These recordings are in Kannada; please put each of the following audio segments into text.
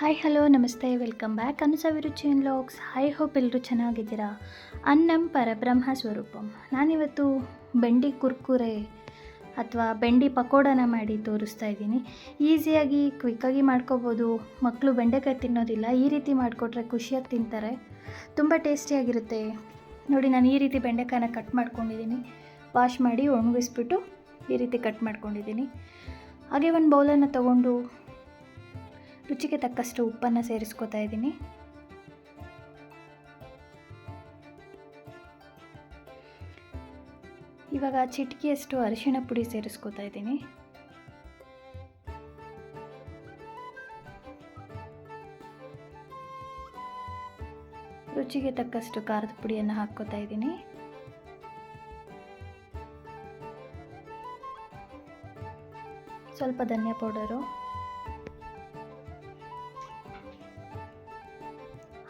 ಹಾಯ್ ಹಲೋ ನಮಸ್ತೆ ವೆಲ್ಕಮ್ ಬ್ಯಾಕ್ ಅನುಸವಿರು ಚೇನ್ ಲಾಗ್ಸ್ ಹೈ ಹೋಪ್ ಎಲ್ಲರೂ ಚೆನ್ನಾಗಿದ್ದೀರಾ? ಅನ್ನಂ ಪರಬ್ರಹ್ಮ ಸ್ವರೂಪಂ. ನಾನಿವತ್ತು ಬೆಂಡಿ ಕುರ್ಕುರೆ ಅಥವಾ ಬೆಂಡಿ ಪಕೋಡನ ಮಾಡಿ ತೋರಿಸ್ತಾ ಇದ್ದೀನಿ. ಈಸಿಯಾಗಿ, ಕ್ವಿಕ್ಕಾಗಿ ಮಾಡ್ಕೋಬೋದು. ಮಕ್ಕಳು ಬೆಂಡೆಕಾಯಿ ತಿನ್ನೋದಿಲ್ಲ. ಈ ರೀತಿ ಮಾಡಿಕೊಟ್ರೆ ಖುಷಿಯಾಗಿ ತಿಂತಾರೆ. ತುಂಬ ಟೇಸ್ಟಿಯಾಗಿರುತ್ತೆ ನೋಡಿ, ನಾನು ಈ ರೀತಿ ಬೆಂಡೆಕಾಯನ್ನ ಕಟ್ ಮಾಡ್ಕೊಂಡಿದ್ದೀನಿ. ವಾಶ್ ಮಾಡಿ ಒಣಗಿಸ್ಬಿಟ್ಟು ಈ ರೀತಿ ಕಟ್ ಮಾಡ್ಕೊಂಡಿದ್ದೀನಿ. ಹಾಗೆ ಒಂದು ಬೌಲನ್ನು ತಗೊಂಡು ರುಚಿಗೆ ತಕ್ಕಷ್ಟು ಉಪ್ಪನ್ನು ಸೇರಿಸ್ಕೊತಾ ಇದ್ದೀನಿ. ಇವಾಗ ಚಿಟಿಕೆಯಷ್ಟು ಅರಿಶಿಣ ಪುಡಿ ಸೇರಿಸ್ಕೊತಾ ಇದ್ದೀನಿ. ರುಚಿಗೆ ತಕ್ಕಷ್ಟು ಖಾರದ ಪುಡಿಯನ್ನು ಹಾಕ್ಕೋತಾ ಇದ್ದೀನಿ. ಸ್ವಲ್ಪ ಧನಿಯಾ ಪೌಡರು.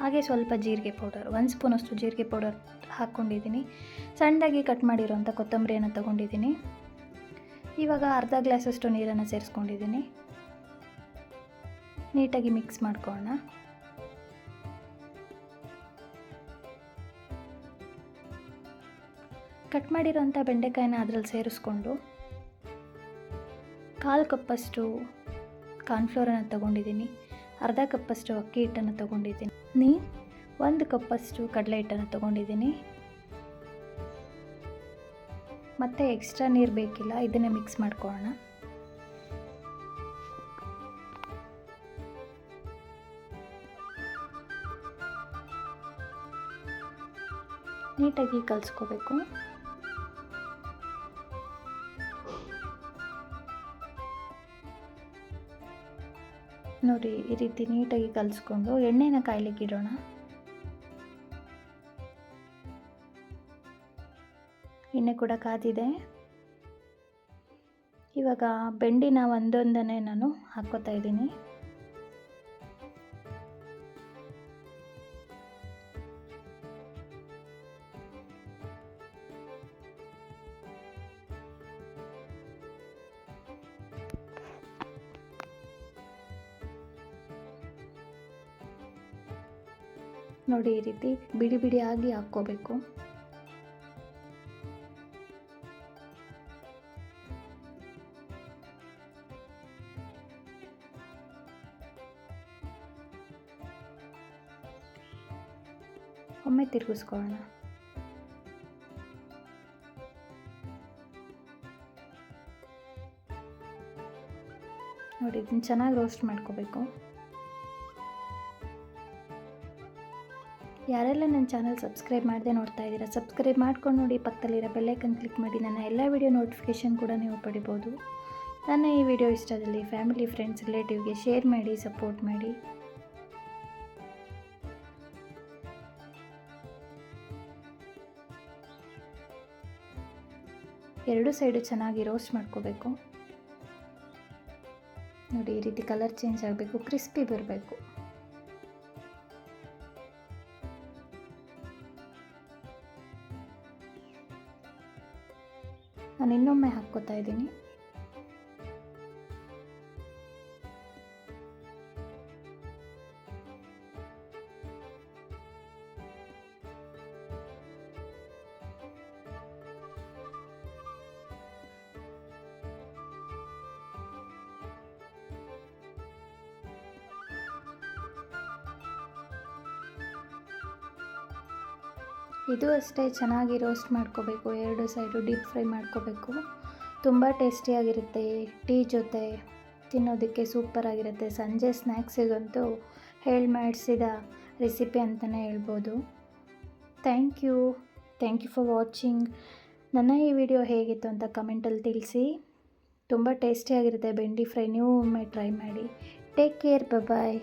ಹಾಗೆ ಸ್ವಲ್ಪ ಜೀರಿಗೆ ಪೌಡರ್, ಒಂದು ಸ್ಪೂನಷ್ಟು ಜೀರಿಗೆ ಪೌಡರ್ ಹಾಕ್ಕೊಂಡಿದ್ದೀನಿ. ಸಣ್ಣದಾಗಿ ಕಟ್ ಮಾಡಿರೋಂಥ ಕೊತ್ತಂಬರಿಯನ್ನು ತೊಗೊಂಡಿದ್ದೀನಿ. ಇವಾಗ ಅರ್ಧ ಗ್ಲಾಸಷ್ಟು ನೀರನ್ನು ಸೇರಿಸ್ಕೊಂಡಿದ್ದೀನಿ. ನೀಟಾಗಿ ಮಿಕ್ಸ್ ಮಾಡ್ಕೊಳ್ಳೋಣ. ಕಟ್ ಮಾಡಿರೋಂಥ ಬೆಂಡೆಕಾಯಿನ ಅದರಲ್ಲಿ ಸೇರಿಸ್ಕೊಂಡು ಕಾಲು ಕಪ್ಪಷ್ಟು ಕಾರ್ನ್ಫ್ಲೋರನ್ನು ತೊಗೊಂಡಿದ್ದೀನಿ. ಅರ್ಧ ಕಪ್ಪಷ್ಟು ಅಕ್ಕಿ ಹಿಟ್ಟನ್ನು ತೊಗೊಂಡಿದ್ದೀನಿ. ನೀ ಒಂದು ಕಪ್ಪಷ್ಟು ಕಡಲೆ ಹಿಟ್ಟನ್ನು ತೊಗೊಂಡಿದ್ದೀನಿ. ಮತ್ತು ಎಕ್ಸ್ಟ್ರಾ ನೀರು ಬೇಕಿಲ್ಲ, ಇದನ್ನೇ ಮಿಕ್ಸ್ ಮಾಡ್ಕೊಳ್ಳೋಣ. ನೀಟಾಗಿ ಕಲಿಸ್ಕೋಬೇಕು. ನೋಡಿ, ಈ ರೀತಿ ನೀಟಾಗಿ ಕಲಿಸ್ಕೊಂಡು ಎಣ್ಣೆನ ಕಾಯ್ಲಿಕ್ಕೆ ಇಡೋಣ. ಎಣ್ಣೆ ಕೂಡ ಕಾದಿದೆ. ಇವಾಗ ಬೆಂಡಿನ ಒಂದೊಂದನ್ನೇ ನಾನು ಹಾಕ್ಕೋತಾ ಇದ್ದೀನಿ. ನೋಡಿ ಈ ರೀತಿ ಬಿಡಿ ಬಿಡಿಯಾಗಿ ಹಾಕ್ಕೋಬೇಕು. ಒಮ್ಮೆ ತಿರುಗಿಸ್ಕೊಳ್ಳೋಣ. ನೋಡಿ ಇದನ್ನು ಚೆನ್ನಾಗಿ ರೋಸ್ಟ್ ಮಾಡ್ಕೋಬೇಕು. ಯಾರೆಲ್ಲ ನನ್ನ ಚಾನಲ್ ಸಬ್ಸ್ಕ್ರೈಬ್ ಮಾಡದೆ ನೋಡ್ತಾ ಇದ್ದೀರಾ, ಸಬ್ಸ್ಕ್ರೈಬ್ ಮಾಡ್ಕೊಂಡು ನೋಡಿ, ಪಕ್ಕದಲ್ಲಿರೋ ಬೆಲ್ಲೈಕನ್ ಕ್ಲಿಕ್ ಮಾಡಿ, ನನ್ನ ಎಲ್ಲ ವಿಡಿಯೋ ನೋಟಿಫಿಕೇಷನ್ ಕೂಡ ನೀವು ಪಡಿಬೋದು. ನನ್ನ ಈ ವಿಡಿಯೋ ಇಷ್ಟದಲ್ಲಿ ಫ್ಯಾಮಿಲಿ, ಫ್ರೆಂಡ್ಸ್ ರಿಲೇಟಿವ್ಗೆ ಶೇರ್ ಮಾಡಿ, ಸಪೋರ್ಟ್ ಮಾಡಿ. ಎರಡು ಸೈಡು ಚೆನ್ನಾಗಿ ರೋಸ್ಟ್ ಮಾಡ್ಕೋಬೇಕು. ನೋಡಿ, ಈ ರೀತಿ ಕಲರ್ ಚೇಂಜ್ ಆಗಬೇಕು, ಕ್ರಿಸ್ಪಿ ಬರಬೇಕು. ನಾನು ಇನ್ನೊಮ್ಮೆ ಹಾಕ್ಕೋತಾ ಇದ್ದೀನಿ. ಇದು ಅಷ್ಟೇ, ಚೆನ್ನಾಗಿ ರೋಸ್ಟ್ ಮಾಡ್ಕೋಬೇಕು, ಎರಡು ಸೈಡು ಡೀಪ್ ಫ್ರೈ ಮಾಡ್ಕೋಬೇಕು. ತುಂಬ ಟೇಸ್ಟಿಯಾಗಿರುತ್ತೆ ಟೀ ಜೊತೆ ತಿನ್ನೋದಕ್ಕೆ ಸೂಪರಾಗಿರುತ್ತೆ ಸಂಜೆ ಸ್ನ್ಯಾಕ್ಸಿಗಂತೂ ಹೇಳಿ ಮಾಡಿಸಿದ ರೆಸಿಪಿ ಅಂತಲೇ ಹೇಳ್ಬೋದು. Thank you thank you for watching ನನ್ನ ಈ ವಿಡಿಯೋ ಹೇಗಿತ್ತು ಅಂತ ಕಮೆಂಟಲ್ಲಿ ತಿಳಿಸಿ. ತುಂಬ ಟೇಸ್ಟಿಯಾಗಿರುತ್ತೆ ಬೆಂಡಿ ಫ್ರೈ ನೀವು ಒಮ್ಮೆ ಟ್ರೈ ಮಾಡಿ. Take care bye